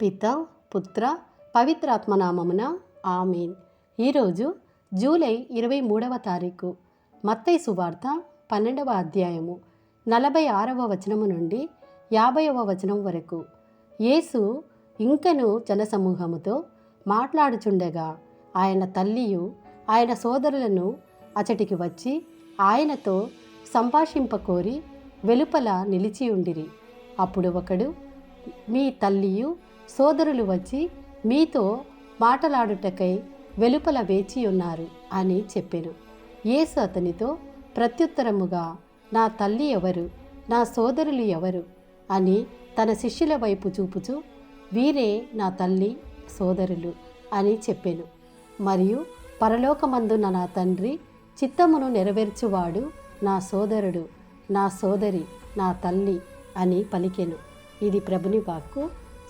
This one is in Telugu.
పిత పుత్ర పవిత్రాత్మనామమున ఆమెన్. ఈరోజు జూలై ఇరవై మూడవ తారీఖు మత్తై సువార్త పన్నెండవ అధ్యాయము నలభై ఆరవ వచనము నుండి యాభైవ వచనం వరకు. యేసు ఇంకను జనసమూహముతో మాట్లాడుచుండగా ఆయన తల్లియు ఆయన సోదరులను అచటికి వచ్చి ఆయనతో సంభాషింపకోరి వెలుపల నిలిచి ఉండిరి అప్పుడు ఒకడు మీ తల్లియు సోదరులు వచ్చి మీతో మాటలాడుటకై వెలుపల వేచి ఉన్నారు అని చెప్పెను. యేసు అతనితో ప్రత్యుత్తరముగా నా తల్లి ఎవరు నా సోదరులు ఎవరు అని తన శిష్యుల వైపు చూపుచూ వీరే నా తల్లి సోదరులు అని చెప్పెను. మరియు పరలోకమందున నా తండ్రి చిత్తమును నెరవేర్చువాడు నా సోదరుడు నా సోదరి నా తల్లి అని పలికెను. ఇది ప్రభుని వాక్కు.